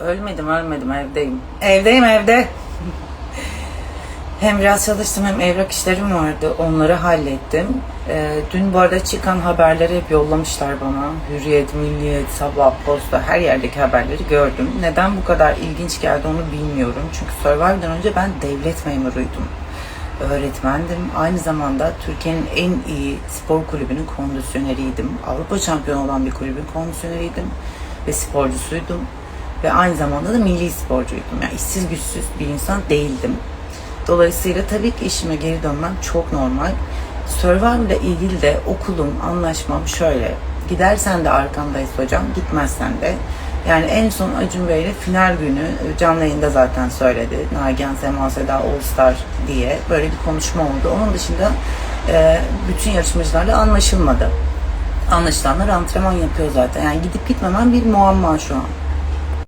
Ölmedim ölmedim evdeyim. Evdeyim evde. hem biraz çalıştım hem evrak işlerim vardı. Onları hallettim. Ee, dün bu arada çıkan haberleri hep yollamışlar bana. Hürriyet, Milliyet, Sabah, Posta her yerdeki haberleri gördüm. Neden bu kadar ilginç geldi onu bilmiyorum. Çünkü Survivor'dan önce ben devlet memuruydum. Öğretmendim. Aynı zamanda Türkiye'nin en iyi spor kulübünün kondisyoneriydim. Avrupa şampiyonu olan bir kulübün kondisyoneriydim ve sporcusuydum. Ve aynı zamanda da milli sporcuydum. Yani işsiz güçsüz bir insan değildim. Dolayısıyla tabii ki işime geri dönmem çok normal. Survivor ile ilgili de okulum, anlaşmam şöyle. Gidersen de arkandayız hocam, gitmezsen de. Yani en son Acun Bey ile final günü e, canlı yayında zaten söyledi. Nagihan Sema Seda All Star diye böyle bir konuşma oldu. Onun dışında e, bütün yarışmacılarla anlaşılmadı. Anlaşılanlar antrenman yapıyor zaten. Yani gidip gitmemem bir muamma şu an.